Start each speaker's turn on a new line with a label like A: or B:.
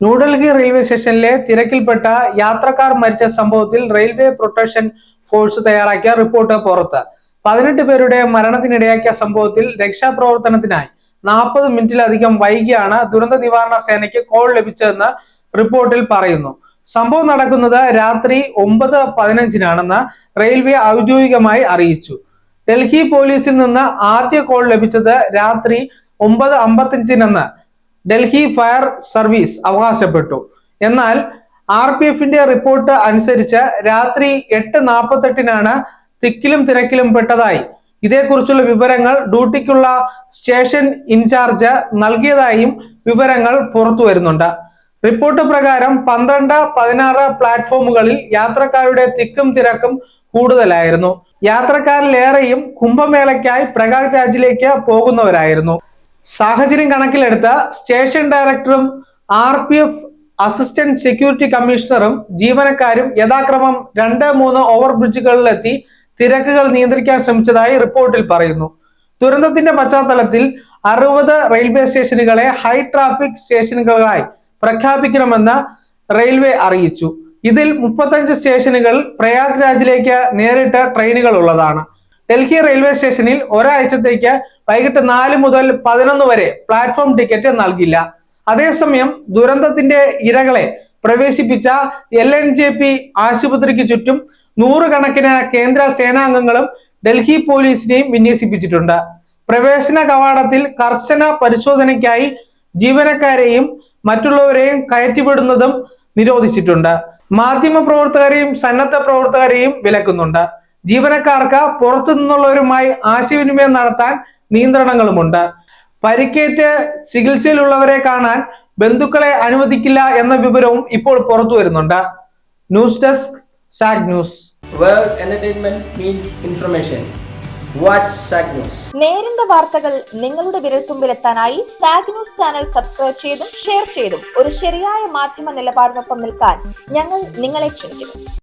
A: New Delhi railway സ്റ്റേഷനിലെ തിരക്കിൽപ്പെട്ട യാത്രക്കാർ മരിച്ച സംഭവത്തിൽ റെയിൽവേ പ്രൊട്ടക്ഷൻ ഫോഴ്സ് തയ്യാറാക്കിയ റിപ്പോർട്ട് പുറത്ത്. പതിനെട്ട് പേരുടെ മരണത്തിനിടയാക്കിയ സംഭവത്തിൽ രക്ഷാപ്രവർത്തനത്തിനായി നാൽപ്പത് മിനിറ്റിലധികം വൈകിയാണ് ദുരന്ത നിവാരണ സേനയ്ക്ക് കോൾ ലഭിച്ചതെന്ന് റിപ്പോർട്ടിൽ പറയുന്നു. സംഭവം നടക്കുന്നത് രാത്രി ഒമ്പത് പതിനഞ്ചിനാണെന്ന് റെയിൽവേ ഔദ്യോഗികമായി അറിയിച്ചു. ഡൽഹി പോലീസിൽ നിന്ന് ആദ്യ കോൾ ലഭിച്ചത് രാത്രി ഒമ്പത് അമ്പത്തഞ്ചിനെന്ന് ഡൽഹി ഫയർ സർവീസ് അവകാശപ്പെട്ടു. എന്നാൽ ആർ പി എഫിന്റെ റിപ്പോർട്ട് അനുസരിച്ച് രാത്രി എട്ട് നാൽപ്പത്തെട്ടിനാണ് തിക്കിലും തിരക്കിലും പെട്ടതായി. ഇതേക്കുറിച്ചുള്ള വിവരങ്ങൾ ഡ്യൂട്ടിക്കുള്ള സ്റ്റേഷൻ ഇൻചാർജ് നൽകിയതായും വിവരങ്ങൾ പുറത്തു വരുന്നുണ്ട്. റിപ്പോർട്ട് പ്രകാരം പന്ത്രണ്ട് പതിനാറ് പ്ലാറ്റ്ഫോമുകളിൽ യാത്രക്കാരുടെ തിക്കും തിരക്കും കൂടുതലായിരുന്നു. യാത്രക്കാരിലേറെയും കുംഭമേളയ്ക്കായി പ്രകാശ് രാജിലേക്ക് പോകുന്നവരായിരുന്നു. സാഹചര്യം കണക്കിലെടുത്ത് സ്റ്റേഷൻ ഡയറക്ടറും R P F assistant security കമ്മീഷണറും ജീവനക്കാരും യഥാക്രമം രണ്ട് മൂന്ന് ഓവർ ബ്രിഡ്ജുകളിലെത്തി തിരക്കുകൾ നിയന്ത്രിക്കാൻ ശ്രമിച്ചതായി റിപ്പോർട്ടിൽ പറയുന്നു. ദുരന്തത്തിന്റെ പശ്ചാത്തലത്തിൽ അറുപത് റെയിൽവേ സ്റ്റേഷനുകളെ ഹൈ ട്രാഫിക് സ്റ്റേഷനുകളായി പ്രഖ്യാപിക്കണമെന്ന് റെയിൽവേ അറിയിച്ചു. ഇതിൽ മുപ്പത്തഞ്ച് സ്റ്റേഷനുകൾ പ്രയാഗ് രാജിലേക്ക് നേരിട്ട് ട്രെയിനുകൾ ഉള്ളതാണ്. ഡൽഹി റെയിൽവേ സ്റ്റേഷനിൽ ഒരാഴ്ചത്തേക്ക് വൈകിട്ട് നാല് മുതൽ പതിനൊന്ന് വരെ പ്ലാറ്റ്ഫോം ടിക്കറ്റ് നൽകില്ല. അതേസമയം ദുരന്തത്തിന്റെ ഇരകളെ പ്രവേശിപ്പിച്ച എൽ എൻ ജെ പി ആശുപത്രിക്ക് ചുറ്റും നൂറുകണക്കിന് കേന്ദ്ര സേനാംഗങ്ങളും ഡൽഹി പോലീസിനെയും വിന്യസിപ്പിച്ചിട്ടുണ്ട്. പ്രവേശന കവാടത്തിൽ കർശന പരിശോധനയ്ക്കായി ജീവനക്കാരെയും മറ്റുള്ളവരെയും കയറ്റിവിടുന്നതും നിരോധിച്ചിട്ടുണ്ട്. മാധ്യമ പ്രവർത്തകരെയും സന്നദ്ധ പ്രവർത്തകരെയും വിലക്കുന്നുണ്ട്. ജീവനക്കാർക്ക് പുറത്തു നിന്നുള്ളവരുമായി ആശയവിനിമയം നടത്താൻ നിയന്ത്രണങ്ങളുമുണ്ട്. പരിക്കേറ്റ് ചികിത്സയിലുള്ളവരെ കാണാൻ ബന്ധുക്കളെ അനുവദിക്കില്ല എന്ന വിവരവും ഇപ്പോൾ പുറത്തു വരുന്നുണ്ട്. News desk Sag news.
B: Entertainment means information. Watch Sag news.
C: നേരിന്റെ വാർത്തകൾ നിങ്ങളുടെ വിരൽത്തുമ്പിലെത്താനായി സാഗ് ന്യൂസ് ചാനൽ സബ്സ്ക്രൈബ് ചെയ്തും ഷെയർ ചെയ്തും ഒരു ശരിയായ മാധ്യമ നിലപാടിനൊപ്പം നിൽക്കാൻ ഞങ്ങൾ നിങ്ങളെ ക്ഷണിക്കുന്നു.